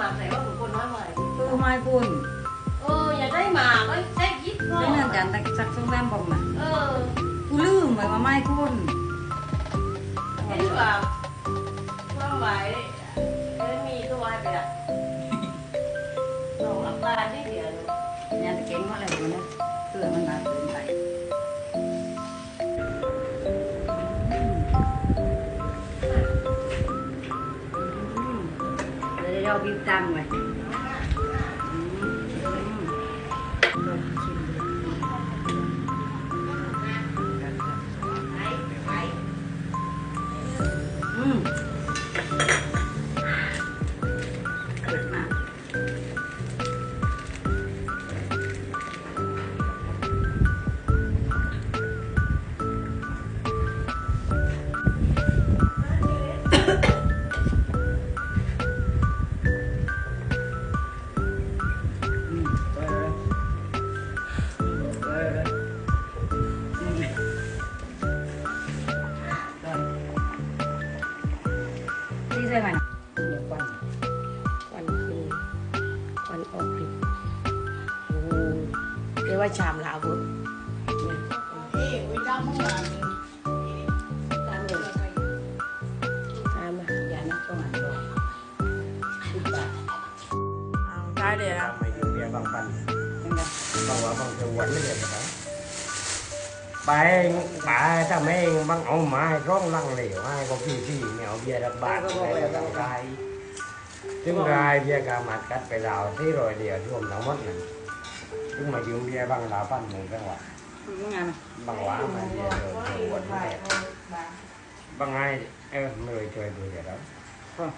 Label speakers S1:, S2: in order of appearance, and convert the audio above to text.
S1: มา่ว่าผมคนน้อยใหม
S2: ตูไม้ปุ่
S1: เออ อยากได้หมากก็ใช้คิดพ่อ
S2: เป็นอาจารจากโรงแรมบอกนะเออ กูลืมไปว่าไม้คุณ
S1: เห็นป่าความหมายไม่มีตัวไปละลองอับตาที่เดียว
S2: เนี่ยจะเก่งม่าไเลยมันนะเสือมันเราบินตังไว้เกิดมาเื่องอะเดี๋ยควันควันคืนควันออกฤทธิ์โอ้เรียกว่าชามลาวุธได
S3: เลยนะไม
S4: ่ได้เรียนบางปันบางว่าบางเทวันไม่เหียนนะครับ Bạn, vâng, vâng, bà vâng, ta men băng ông mai rong lăng liều mai có gì gì nghèo về đập bạc này là rai Tiếng rai về cả mặt cắt phải đào thế rồi để chuồng nó mất này Chúng mà dùng về băng đào phân một cái ngoài Băng hóa mà về rồi quần băng ai, em người chơi đùa vậy đó